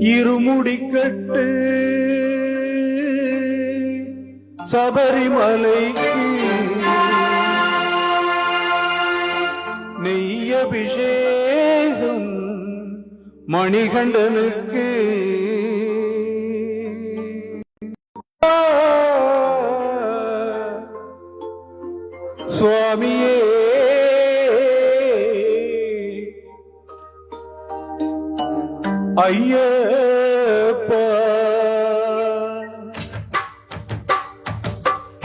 இருமுடிக்கட்டு. சபரிமலைக்கு நெய்யபிஷேகம் மணிகண்டனுக்கு. சுவாமியே. ஐயப்பா.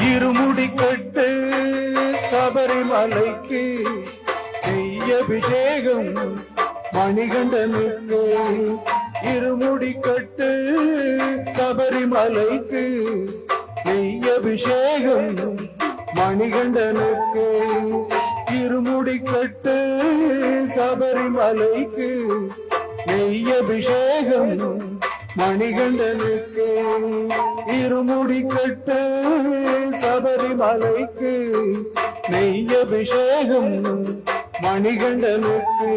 இருமுடி கட்டு சபரிமலைக்கு நெய் அபிஷேகம் மணிகண்டனுக்கு. இருமுடி கட்டு சபரிமலைக்கு நெய் அபிஷேகம் மணிகண்டனுக்கு. இருமுடி கட்டு சபரிமலைக்கு நெய் அபிஷேகம் மணிகண்டனுக்கு இருமுடி கட்டு சபரிமலைக்கு நெய் அபிஷேகம் மணிகண்டனுக்கு.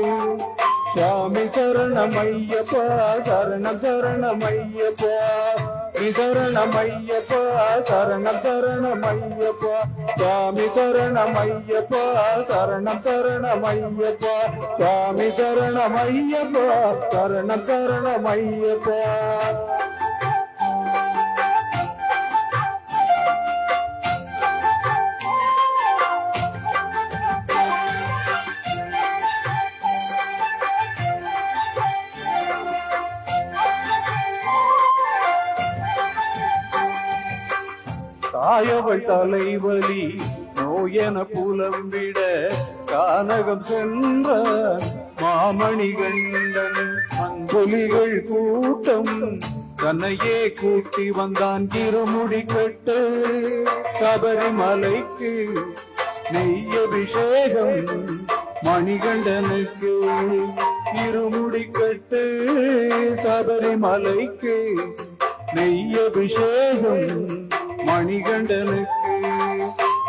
சாமி சரணமையப்பா சரணம் சரணமையப்பா. நீ சரணமையப்பா சரணம் சரணமையப்பா. சுவாமி சரணமையப்பா சரணம் சரணமையப்பா. சுவாமி சரணமையப்பா சரணம் சரணமையப்பா. தாயவள் தலைவலி நோயென புலம்பிட கானகம் சென்ற மாமணி கண்டன் அன்பொலிகள் கூட்டம் தன்னையே கூட்டி வந்தான் திருமுடி கட்டு. சபரிமலைக்கு நெய் அபிஷேகம் மணிகண்டனுக்கு இருமுடி கட்டு. சபரிமலைக்கு நெய் அபிஷேகம் மணிகண்டனுக்கு.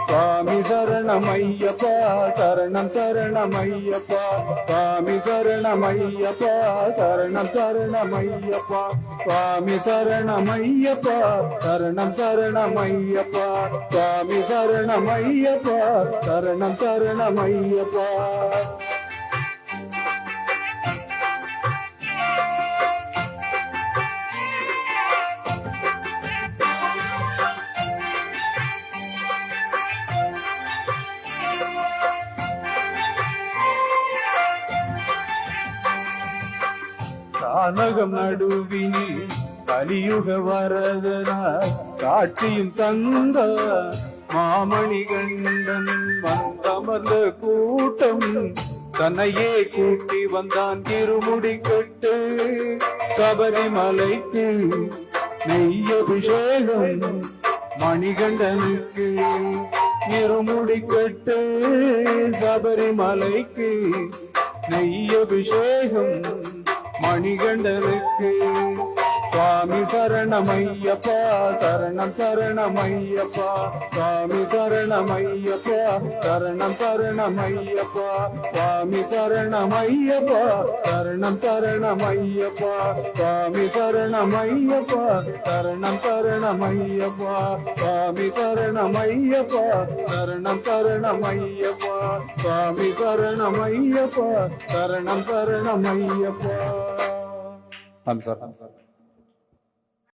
சுவாமி சரணமையப்பா சரணம் சரணமையப்பா. சுவாமி சரணமையப்பா சரணம் சரணம் சரணமையப்பா. சுவாமி சரணமையப்பா சரணம் சரணம் சரணமையப்பா. சுவாமி சரணமையப்பா சரணம் சரணம் ஐயப்பா கனகம் நடுவினில் கலியுக வரதனாய் காட்சியும் தந்த மாமணி கண்டன் வந்தமர்ந்த கூட்டம் தன்னையே கூட்டி வந்தான் திருமுடி கட்டு. சபரிமலைக்கு நெய் அபிஷேகம் மணிகண்டனுக்கு இருமுடி கட்டு. சபரிமலைக்கு நெய் அபிஷேகம் மணிகண்டனுக்கு சுவாமி சரணமையப்பா சரணம் சரணமையப்பா. சுவாமி சரணமையப்பா சரணம் சரணமையப்பா. சுவாமி சரணமையப்பா சரணம் சரணமையப்பா. சுவாமி சரணமையப்பா சரணம் சரணமையப்பா. சுவாமி சரணமையப்பா சரணம் சரணமையப்பா. சுவாமி சரணமையப்பா சரணம் சரணமையப்பா. ਹਾਂਜੀ ਸਰ